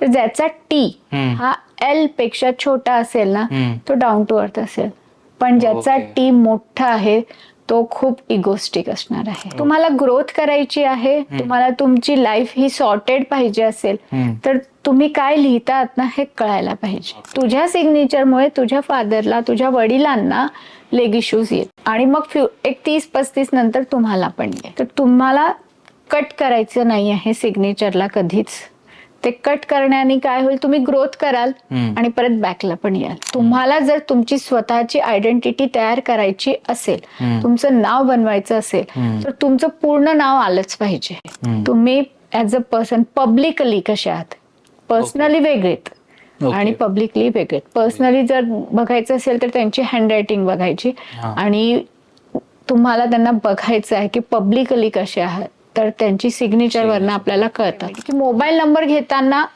तर ज्याचा टी. हा एलपेक्षा छोटा असेल ना. तो डाऊन टू अर्थ असेल. पण ज्याचा. टी मोठा आहे तो खूप इगोस्टिक असणार आहे. तुम्हाला ग्रोथ करायची आहे तुम्हाला तुमची लाईफ ही सॉर्टेड पाहिजे असेल. तर तुम्ही काय लिहितात ना हे कळायला पाहिजे. तुझ्या सिग्नेचरमुळे तुझ्या फादरला तुझ्या वडिलांना लेग इश्यूज येत. आणि मग एक तीस पस्तीस नंतर तुम्हाला पण तर तुम्हाला कट करायचं नाही आहे सिग्नेचरला कधीच. ते कट करण्याने काय होईल तुम्ही ग्रोथ कराल. आणि परत बॅकला पण याल तुम्हाला जर तुमची स्वतःची आयडेंटिटी तयार करायची असेल. तुमचं नाव बनवायचं असेल. तर तुमचं पूर्ण नाव आलंच पाहिजे. तुम्ही ऍज अ पर्सन पब्लिकली कसे आहात पर्सनली वेगळेत. आणि पब्लिकली वेगळेत पर्सनली जर बघायचं असेल तर त्यांची हँडरायटिंग बघायची हा. आणि तुम्हाला त्यांना बघायचं आहे की पब्लिकली कसे आहात तर त्यांची सिग्नेचर वरनं आपल्याला कळतं. की मोबाईल नंबर घेताना